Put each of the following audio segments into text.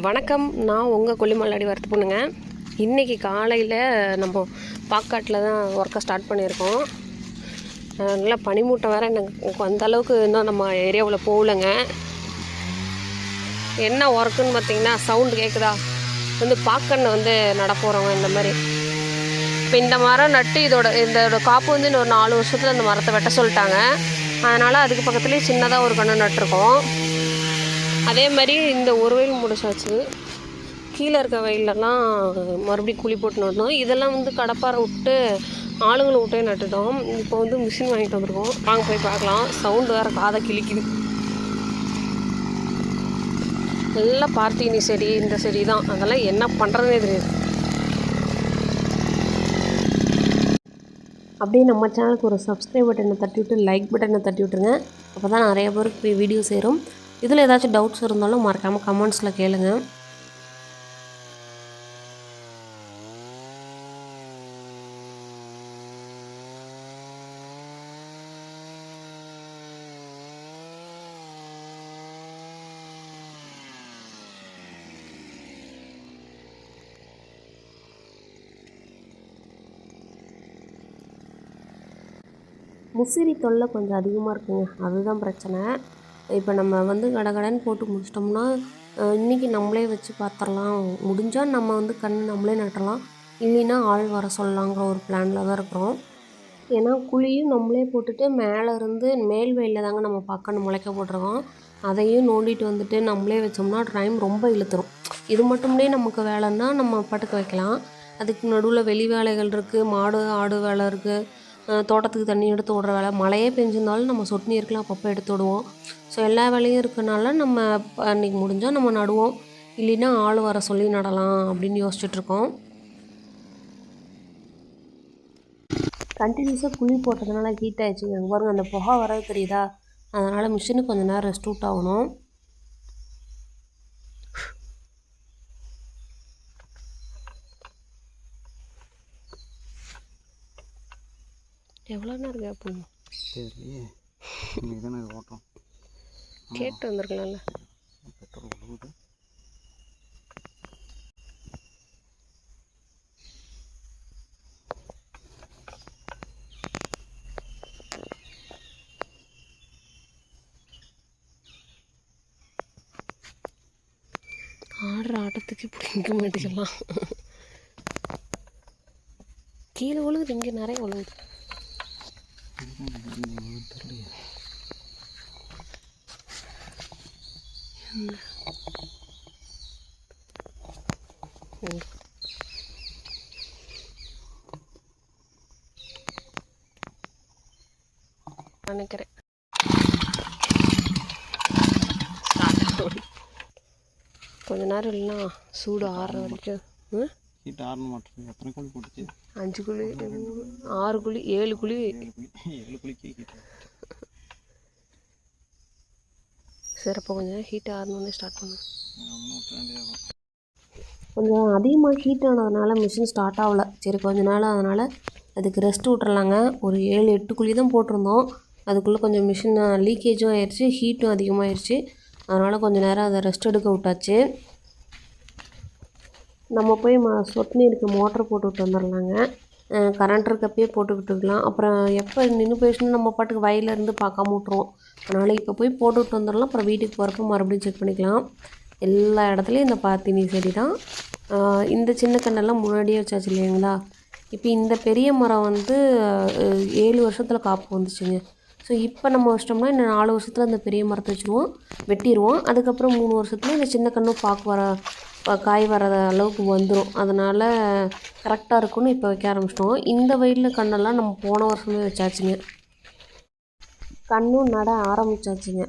வணக்கம். நான் உங்கள் கொல்லிமல்லாடி வரத்து பொண்ணுங்க. இன்றைக்கி காலையில் நம்ம பாக்காட்டில் தான் ஒர்க்கை ஸ்டார்ட் பண்ணியிருக்கோம். நல்லா பனிமூட்டம் வேறு எனக்கு அந்த அளவுக்கு இன்னும் நம்ம ஏரியாவில் போகலங்க. என்ன ஒர்க்குன்னு பார்த்தீங்கன்னா சவுண்டு கேட்குதா வந்து பாக்கண்ணு வந்து நட இந்த மாதிரி. இப்போ இந்த மரம் நட்டு இதோட இதோட காப்பு வந்து இன்னொரு நாலு வருஷத்தில் இந்த மரத்தை வெட்ட சொல்லிட்டாங்க. அதனால் அதுக்கு பக்கத்துலேயே சின்னதாக ஒரு கன்று நட்டிருக்கோம். அதே மாதிரி இந்த ஒரு வயல் முடிச்சாச்சு. கீழே இருக்க வயல்லலாம் மறுபடியும் குழி போட்டு நட்டோம் இதெல்லாம் வந்து கடப்பாரை விட்டு ஆளுங்களை விட்டே நட்டுட்டோம். இப்போ வந்து மிஷின் வாங்கிட்டு வந்திருக்கோம். வாங்க போய் பார்க்கலாம். சவுண்டு வேறு காதை கிழிக்குது. எல்லாம் பார்த்தினி செடி இந்த செடி தான் அதெல்லாம் என்ன பண்ணுறதுனே தெரியாது. அப்படியே நம்ம சேனலுக்கு ஒரு சப்ஸ்கிரைப் பட்டனை தட்டி விட்டு லைக் பட்டனை தட்டி விட்டுருங்க அப்போ தான் நிறைய பேருக்கு வீடியோ சேரும். இதில் ஏதாச்சும் டவுட்ஸ் இருந்தாலும் மறக்காமல் கமெண்ட்ஸில் கேளுங்க. முசிறி தொல்லை கொஞ்சம் அதிகமாக இருக்குங்க. அதுதான் பிரச்சனை. இப்போ நம்ம வந்து கடகடன்னு போட்டு முடிச்சிட்டோம்னா இன்றைக்கி நம்மளே வச்சு பார்த்துடலாம் முடிஞ்சால் நம்ம வந்து கண் நம்மளே நட்டலாம் இல்லைன்னா ஆள் வர சொல்லலாங்கிற ஒரு பிளானில் தான் இருக்கிறோம். ஏன்னா குழியும் நம்மளே போட்டுட்டு மேலே இருந்து மேல் வயலில் தாங்க நம்ம பக்கம் முளைக்க போட்டிருக்கோம். அதையும் நோண்டிட்டு வந்துட்டு நம்மளே வச்சோம்னா டைம் ரொம்ப இழுத்துரும். இது மட்டும்னே நமக்கு வேலைன்னா நம்ம பட்டுக்க வைக்கலாம். அதுக்கு நடுவில் வெளி வேலைகள் இருக்குது மாடு ஆடு வேலை இருக்குது தோட்டத்துக்கு தண்ணி எடுத்து விடுற வேலை. மழையே பெஞ்சிருந்தாலும் நம்ம சொட்டு நீருக்குலாம் அப்பப்போ எடுத்து விடுவோம். ஸோ எல்லா வேலையும் இருக்கனால நம்ம அன்றைக்கி அன்னைக்கு முடிஞ்சால் நம்ம நடுவோம். இல்லைன்னா ஆள் வர சொல்லி நடலாம் அப்படின்னு யோசிச்சுட்ருக்கோம் கண்டினியூஸாக குழி போட்டதுனால ஹீட் ஆகிடுச்சு பாருங்கள் அந்த புகை வரது தெரியுதா? அதனால் மிஷினுக்கு கொஞ்சம் நேரம் ரெஸ்ட் அவுட் ஆகணும். எவ்வளோ நேரம் கேப் பண்ணும் தெரியலையே. இன்னைக்கு தானே ஓட்டம். கேட்டு வந்திருக்கலாம்ல. பெட்ரோல் விழுகுது ஆடுற ஆட்டத்துக்கு பிடிக்க மாட்டேங்கலாம் கீழே விழுகுது இங்கே நிறைய விழுகுது. நினைக்கிறேன் கொஞ்ச நேரம் இல்லைன்னா சூடு ஆறுற வரைக்கும்? ஹீட் ஆறணும் மாட்டேங்குது. எத்தனை குழி போட்டுச்சு? அஞ்சு குழி ஆறு குழி ஏழு குழி. ஏழு குழி ஏழு குழிக்கு ஹீட் சிறப்பாக கொஞ்சம் ஹீட் ஆறணுன்னே ஸ்டார்ட் பண்ணும் கொஞ்சம் அதிகமாக ஹீட் ஆனதுனால மிஷின் ஸ்டார்ட் ஆகல. சரி கொஞ்ச நாள் அதனால் அதுக்கு ரெஸ்ட் விட்றலாங்க ஒரு ஏழு எட்டு குழி தான் போட்டிருந்தோம். அதுக்குள்ளே கொஞ்சம் மிஷின் லீக்கேஜும் ஆயிடுச்சு ஹீட்டும் அதிகமாகிடுச்சு அதனால் கொஞ்சம் நேரம் அதை ரெஸ்ட் எடுக்க விட்டாச்சு. நம்ம போய் ம சொட்டு நீருக்கு மோட்டர் போட்டு விட்டு வந்துடலாங்க கரண்ட் இருக்கப்பயே போட்டுக்கிட்டு இருக்கலாம். அப்புறம் எப்போ நின்று போயிடுச்சுன்னு நம்ம பாட்டுக்கு வயலேருந்து பார்க்காம விட்ருவோம் அதனால் இப்போ போய் போட்டுக்கிட்டு வந்துடலாம் அப்புறம் வீட்டுக்கு போகிறப்ப மறுபடியும் செக் பண்ணிக்கலாம். எல்லா இடத்துலையும் இந்த பாத்தினி செடி தான் இந்த சின்ன கண்ணெல்லாம் முன்னாடியே வச்சாச்சு இல்லைங்களா? இப்போ இந்த பெரிய மரம் வந்து ஏழு வருஷத்தில் காப்பு வந்துச்சுங்க. ஸோ இப்போ நம்ம வச்சிட்டோம்னா இன்னும் நாலு வருஷத்தில் அந்த பெரிய மரத்தை வச்சுருவோம். வெட்டிடுவோம் அதுக்கப்புறம் மூணு வருஷத்துல இந்த சின்ன கண்ணும் பார்க்க வர காய் வர அளவுக்கு வந்துடும் அதனால் கரெக்டாக இருக்கும்னு இப்போ வைக்க ஆரம்பிச்சிட்டோம். இந்த வயலில் கண்ணெல்லாம் நம்ம போன வருஷமே வச்சாச்சுங்க. கண்ணும் நட ஆரம்பிச்சாச்சுங்க.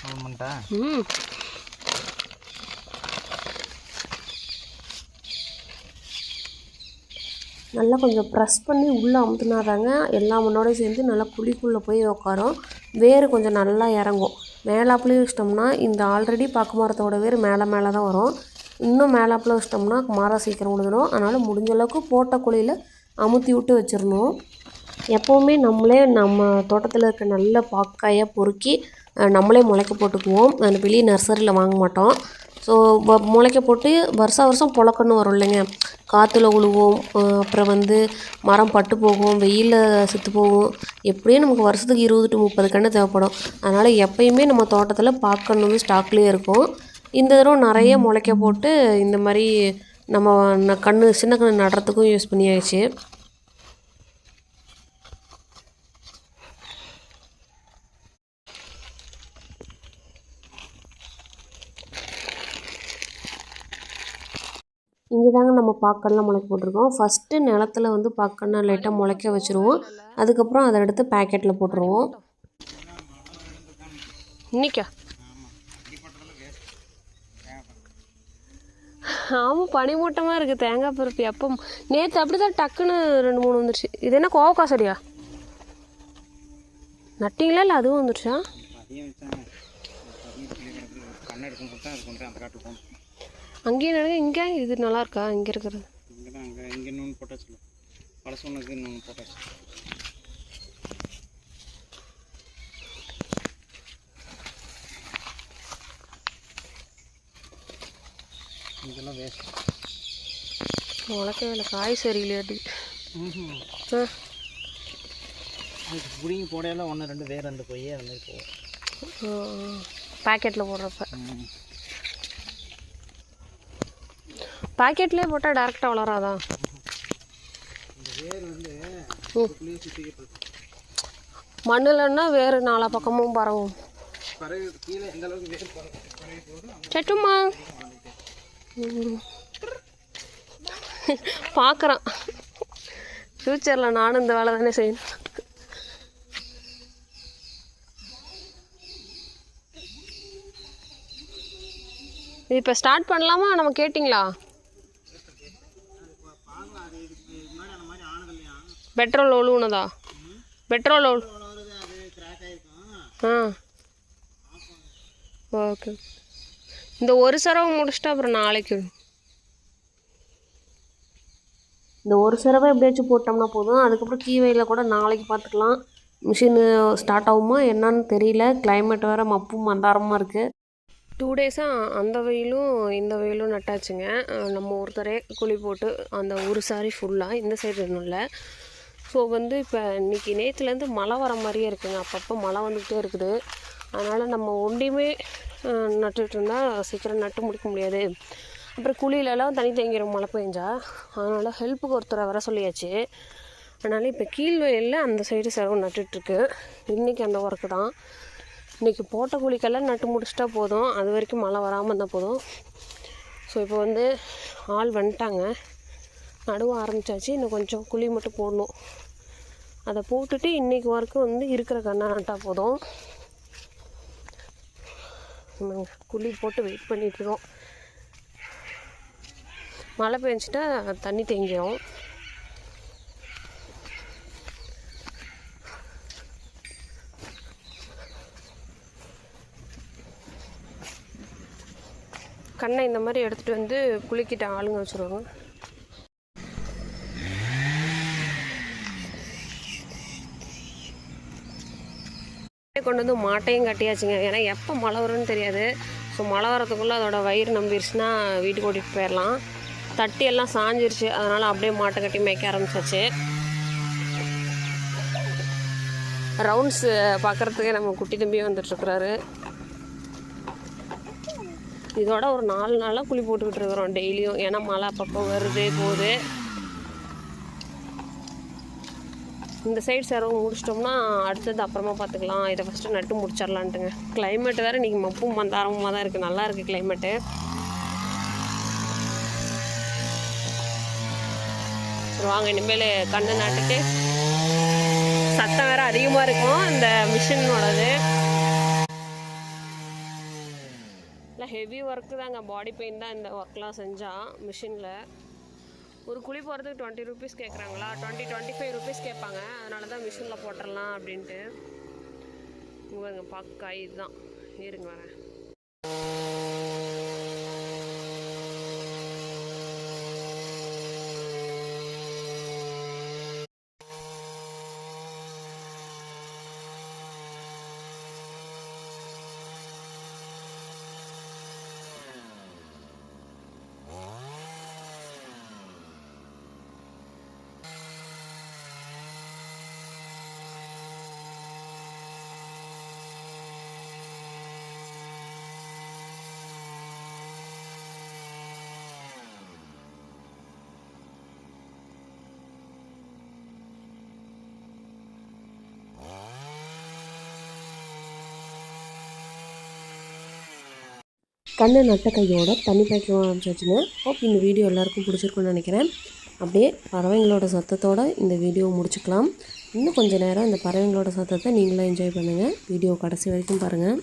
கவர்மெண்ட்டா ம். நல்லா கொஞ்சம் ப்ரெஸ் பண்ணி உள்ளே அமுத்துனாதாங்க எல்லா மண்ணோட சேர்ந்து நல்லா குழிக்குள்ளே போய் உட்காரும் வேர் கொஞ்சம் நல்லா இறங்கும். மேலாப்பிலையும் வச்சிட்டோம்னா இந்த ஆல்ரெடி பாக்கு மரத்தோட வேர் மேலே மேலே தான் வரும். இன்னும் மேலாப்பில் வச்சிட்டோம்னா மரம் சீக்கிரம் விழுந்துடும் அதனால் முடிஞ்ச அளவுக்கு போட்ட குழியில் அமுத்தி விட்டு வச்சிடணும் எப்போவுமே நம்மளே நம்ம தோட்டத்தில் இருக்க நல்ல பாக்காயை பொறுக்கி நம்மளே முளைக்க போட்டுக்குவோம். அந்த வெளியே நர்சரியில் வாங்க மாட்டோம். ஸோ முளைக்க போட்டு வருஷா வருஷம் புழக்கன்னு வரும் இல்லைங்க. காற்றுல உழுவோம் அப்புறம் வந்து மரம் பட்டு போகும் வெயிலில் செத்து போகும். எப்படியும் நமக்கு வருஷத்துக்கு இருபது டு முப்பது கன்று தேவைப்படும். அதனால் எப்பயுமே நம்ம தோட்டத்தில் பாக்கன்னு வந்து ஸ்டாக்லேயே இருக்கும். இந்த தடவை நிறைய முளைக்க போட்டு இந்த மாதிரி நம்ம கன்று சின்ன கன்று நடுறதுக்கும் யூஸ் பண்ணியாச்சு இங்கே தாங்க நம்ம பாக்கெல்லாம் முளைக்க போட்டிருக்கோம். ஃபஸ்ட்டு நிலத்துல வந்து பாக்கெண்ணா லைட்டாக முளைக்க வச்சுருவோம். அதுக்கப்புறம் அதை எடுத்து பேக்கெட்டில் போட்டுருவோம். இன்னிக்கா? ஆமாம் பனிமூட்டமாக இருக்குது தேங்காய் பருப்பு எப்போ நேற்று அப்படி தான் டக்குன்னு ரெண்டு மூணு வந்துருச்சு. இது என்ன கோவக்காய் செடியா நட்டிங்களா இல்லை அதுவும் வந்துருச்சா? அது அங்கேயும் நடங்க இங்கே இது நல்லா இருக்கா? இங்கே இருக்கிறது. இங்கே தான் அங்கே இங்கே இன்னொன்று போட்டாச்சு பழசு ஒன்றுக்கு இன்னொன்று போட்டாச்சு இதெல்லாம் வேஸ்ட் முளைக்கவே இல்லை காய் சரியில்லையாட்டு ஆ. அதுக்கு பிடிங்கி போடையெல்லாம் ஒன்று ரெண்டு வேறு ரெண்டு போய் அந்த மாதிரி போகும். பேக்கெட்டில் போடுறப்ப. பாக்கெட்லேயே போட்டால் டேரெக்டாக வளராதா? மண்ணில்னா வேறு நாலா பக்கமும் பரவும். சட்டுமா? பார்க்குறான் ஃப்யூச்சரில் நானும் இந்த வேலை தானே செய்யணும். இது இப்போ ஸ்டார்ட் பண்ணலாமா? நம்ம கேட்டிங்களா? பெட்ரோல் ஒழுகுனதா? பெட்ரோல் ஒழு ஆ. ஓகே. இந்த ஒரு சரவை முடிச்சிட்டா அப்புறம் நாளைக்கு இந்த ஒரு சரவை எப்படியாச்சும் போட்டோம்னா போதும். அதுக்கப்புறம் கீவையில் கூட நாளைக்கு பார்த்துக்கலாம். மிஷினு ஸ்டார்ட் ஆகுமா என்னன்னு தெரியல. கிளைமேட் வேறு மப்பும் மந்தாரமாக இருக்குது டூ டேஸாக அந்த வெயிலும் இந்த வெயிலும் நட்டாச்சுங்க. நம்ம ஒருத்தரே குழி போட்டு அந்த ஒரு சாரி ஃபுல்லாக இந்த சைடு இன்னும் இல்லை ஸோ வந்து இப்போ இன்னைக்கு நேற்றுலேருந்து மழை வர மாதிரியே இருக்குங்க. அப்பப்போ மழை வந்துக்கிட்டே இருக்குது. அதனால் நம்ம ஒண்டியுமே அஹ், நட்டுட்டு இருந்தால் சீக்கிரம் நட்டு முடிக்க முடியாது. அப்புறம் குழியிலலாம் தனி தேங்கிடும் மழை பெஞ்சா அதனால் ஹெல்ப்புக்கு ஒருத்தரை வர சொல்லியாச்சு. அதனால் இப்போ கீழ் வயலில் அந்த சைடு செலவு நட்டுட்ருக்கு இன்றைக்கி அந்த ஒர்க்கு தான். இன்றைக்கி போட்ட குழிக்கெல்லாம் நட்டு முடிச்சிட்டா போதும். அது வரைக்கும் மழை வராமல் இருந்தால் போதும். ஸோ இப்போ வந்து ஆள் வந்துட்டாங்க. நடுவ ஆரம்பிச்சாச்சு. இன்னும் கொஞ்சம் குழி மட்டும் போடணும். அதை போட்டுட்டு இன்றைக்கி ஒர்க்கு வந்து இருக்கிற கண்ணை நட்டால் போதும். ஆமாங்க, குழி போட்டு வெயிட் பண்ணிகிட்ருக்கோம் மழை பெஞ்சிட்டா தண்ணி தேங்கிடும் கண்ணை இந்த மாதிரி எடுத்துகிட்டு வந்து குளிக்கிட்ட ஆளுங்க வச்சுருவாங்க. கொண்டு வந்து மாட்டையும் கட்டியாச்சுங்க. ஏன்னா எப்போ மழை வரும்னு தெரியாது. ஸோ மழை வரதுக்குள்ளே அதோட வயிறு நம்பிருச்சுன்னா வீட்டுக்கு ஓட்டிகிட்டு போயிடலாம். தட்டி எல்லாம் சாஞ்சிருச்சு. அதனால் அப்படியே மாட்டை கட்டி மேய்க்க ஆரம்பிச்சாச்சு. ரவுண்ட்ஸ் பார்க்குறதுக்கே நம்ம குட்டி தம்பி வந்துட்டுருக்குறாரு. இதோட ஒரு நாலு நாளாக குழி போட்டுக்கிட்டு இருக்கிறோம் டெய்லியும். ஏன்னா மழை அப்பப்போ வருது போகுது. இந்த சைடு செரவு முடிச்சிட்டோம்னா அடுத்தது அப்புறமா பார்த்துக்கலாம் இதை ஃபஸ்ட்டு நட்டு முடிச்சிடலான்ட்டுங்க கிளைமேட் வேறு இன்றைக்கி மப்பும் மந்தாரமாக தான் இருக்குது நல்லா இருக்குது கிளைமேட்டு சரி வாங்க இனிமேல் கண்ணு நட்டுட்டு சத்தம் வேறு அதிகமாக இருக்கும். இந்த மிஷினோடது இல்லை ஹெவி ஒர்க்கு தாங்க. பாடி பெயின் தான் இந்த ஒர்க்லாம் செஞ்சால் மிஷினில் ஒரு குழி போகிறதுக்கு டுவெண்ட்டி ருபீஸ் கேட்குறாங்களா டுவெண்ட்டி டுவெண்ட்டி ஃபைவ் ருபீஸ் கேட்பாங்க. அதனால தான் மிஷினில் போட்டுடலாம் அப்படின்ட்டு. இவங்க பக்கா இதுதான். இருங்க வரேன். கண்ணு நட்ட கையோட தண்ணி பாய்க்க ஆரம்பிச்சாச்சுங்க ஹோப் இந்த வீடியோ எல்லாருக்கும் பிடிச்சிருக்குன்னு நினைக்கிறேன். அப்படியே பறவைங்களோட சத்தத்தோடு இந்த வீடியோ முடிச்சுக்கலாம். இன்னும் கொஞ்சம் நேரம் இந்த பறவைங்களோட சத்தத்தை நீங்களும் என்ஜாய் பண்ணுங்கள் வீடியோ கடைசி வரைக்கும் பாருங்கள்